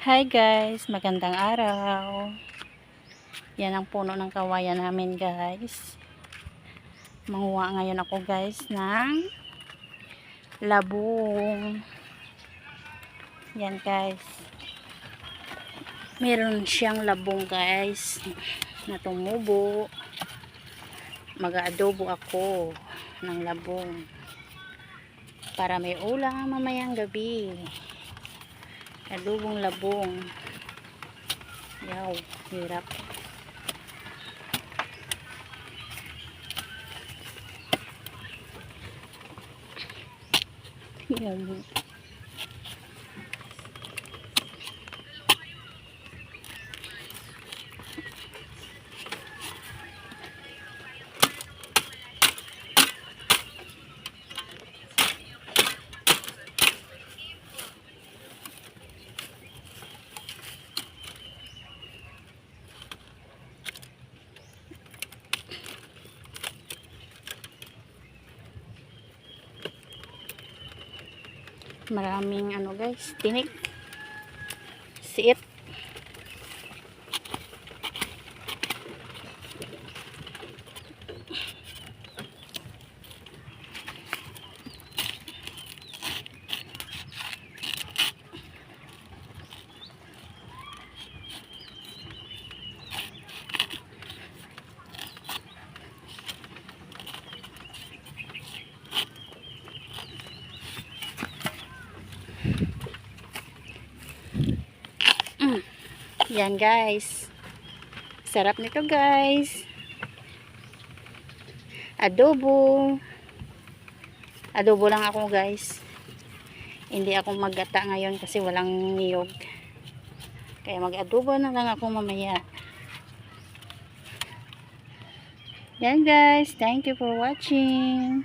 Hi guys, magandang araw. Yan ang puno ng kawayan namin guys. Manguha ngayon ako guys ng labong. Yan guys. Meron siyang labong guys na tumubo. Mag-aadobo ako ng labong para may ulam mamayang gabi. Adobong labong. Yaw, hirap. Yaw. Maraming ano guys, tinik. Siit. Yan guys. Sarap nito guys. Adobo. Adobo lang ako guys. Hindi ako maggata ngayon kasi walang niyog. Kaya mag-adobo na lang ako mamaya. Yan guys. Thank you for watching.